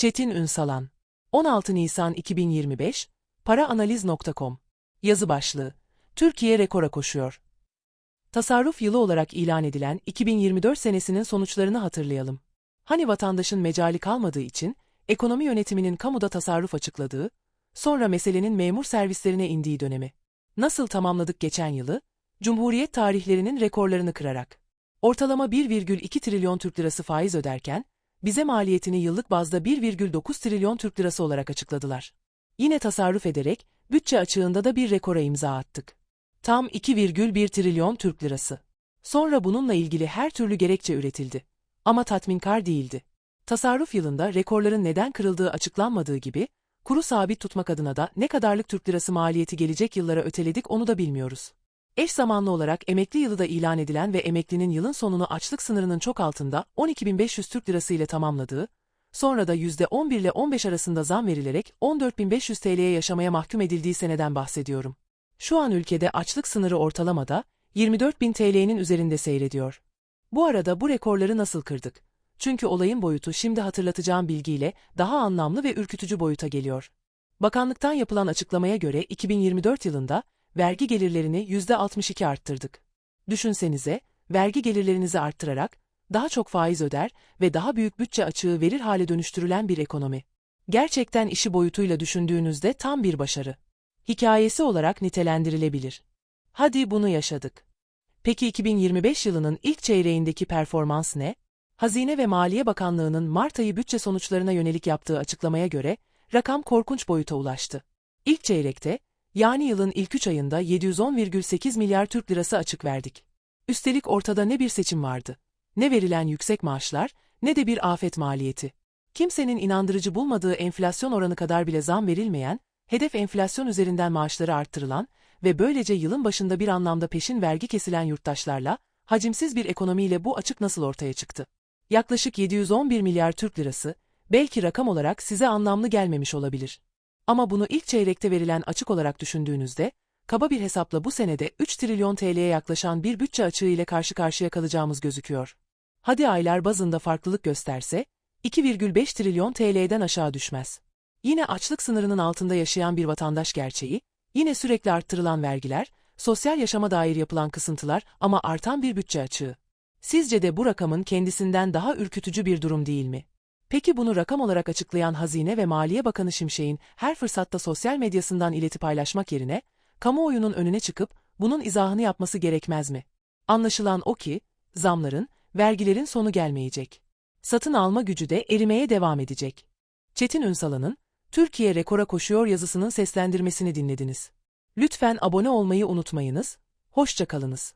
Çetin Ünsalan 16 Nisan 2025 Paraanaliz.com Yazı başlığı Türkiye rekora koşuyor. Tasarruf yılı olarak ilan edilen 2024 senesinin sonuçlarını hatırlayalım. Hani vatandaşın mecali kalmadığı için ekonomi yönetiminin kamuda tasarruf açıkladığı, sonra meselenin memur servislerine indiği dönemi. Nasıl tamamladık geçen yılı? Cumhuriyet tarihlerinin rekorlarını kırarak. Ortalama 1,2 trilyon Türk lirası faiz öderken, bize maliyetini yıllık bazda 1,9 trilyon Türk lirası olarak açıkladılar. Yine tasarruf ederek, bütçe açığında da bir rekora imza attık. Tam 2,1 trilyon Türk lirası. Sonra bununla ilgili her türlü gerekçe üretildi. Ama tatminkar değildi. Tasarruf yılında rekorların neden kırıldığı açıklanmadığı gibi, kuru sabit tutmak adına da ne kadarlık Türk lirası maliyeti gelecek yıllara öteledik onu da bilmiyoruz. Eş zamanlı olarak emekli yılı da ilan edilen ve emeklinin yılın sonunu açlık sınırının çok altında 12.500 Türk lirası ile tamamladığı, sonra da %11 ile 15 arasında zam verilerek 14.500 TL'ye yaşamaya mahkum edildiği seneden bahsediyorum. Şu an ülkede açlık sınırı ortalamada 24.000 TL'nin üzerinde seyrediyor. Bu arada bu rekorları nasıl kırdık? Çünkü olayın boyutu şimdi hatırlatacağım bilgiyle daha anlamlı ve ürkütücü boyuta geliyor. Bakanlıktan yapılan açıklamaya göre 2024 yılında vergi gelirlerini %62 arttırdık. Düşünsenize, vergi gelirlerinizi arttırarak, daha çok faiz öder ve daha büyük bütçe açığı verir hale dönüştürülen bir ekonomi. Gerçekten işi boyutuyla düşündüğünüzde tam bir başarı. Hikayesi olarak nitelendirilebilir. Hadi bunu yaşadık. Peki 2025 yılının ilk çeyreğindeki performans ne? Hazine ve Maliye Bakanlığı'nın Mart ayı bütçe sonuçlarına yönelik yaptığı açıklamaya göre, rakam korkunç boyuta ulaştı. İlk çeyrekte, yani yılın ilk 3 ayında 710,8 milyar Türk lirası açık verdik. Üstelik ortada ne bir seçim vardı, ne verilen yüksek maaşlar, ne de bir afet maliyeti. Kimsenin inandırıcı bulmadığı enflasyon oranı kadar bile zam verilmeyen, hedef enflasyon üzerinden maaşları arttırılan ve böylece yılın başında bir anlamda peşin vergi kesilen yurttaşlarla, hacimsiz bir ekonomiyle bu açık nasıl ortaya çıktı? Yaklaşık 711 milyar Türk lirası, belki rakam olarak size anlamlı gelmemiş olabilir. Ama bunu ilk çeyrekte verilen açık olarak düşündüğünüzde, kaba bir hesapla bu senede 3 trilyon TL'ye yaklaşan bir bütçe açığı ile karşı karşıya kalacağımız gözüküyor. Hadi aylar bazında farklılık gösterse, 2,5 trilyon TL'den aşağı düşmez. Yine açlık sınırının altında yaşayan bir vatandaş gerçeği, yine sürekli arttırılan vergiler, sosyal yaşama dair yapılan kısıntılar ama artan bir bütçe açığı. Sizce de bu rakamın kendisinden daha ürkütücü bir durum değil mi? Peki bunu rakam olarak açıklayan Hazine ve Maliye Bakanı Şimşek'in her fırsatta sosyal medyasından ileti paylaşmak yerine, kamuoyunun önüne çıkıp bunun izahını yapması gerekmez mi? Anlaşılan o ki, zamların, vergilerin sonu gelmeyecek. Satın alma gücü de erimeye devam edecek. Çetin Ünsal'ın, Türkiye rekora koşuyor yazısının seslendirmesini dinlediniz. Lütfen abone olmayı unutmayınız, hoşça kalınız.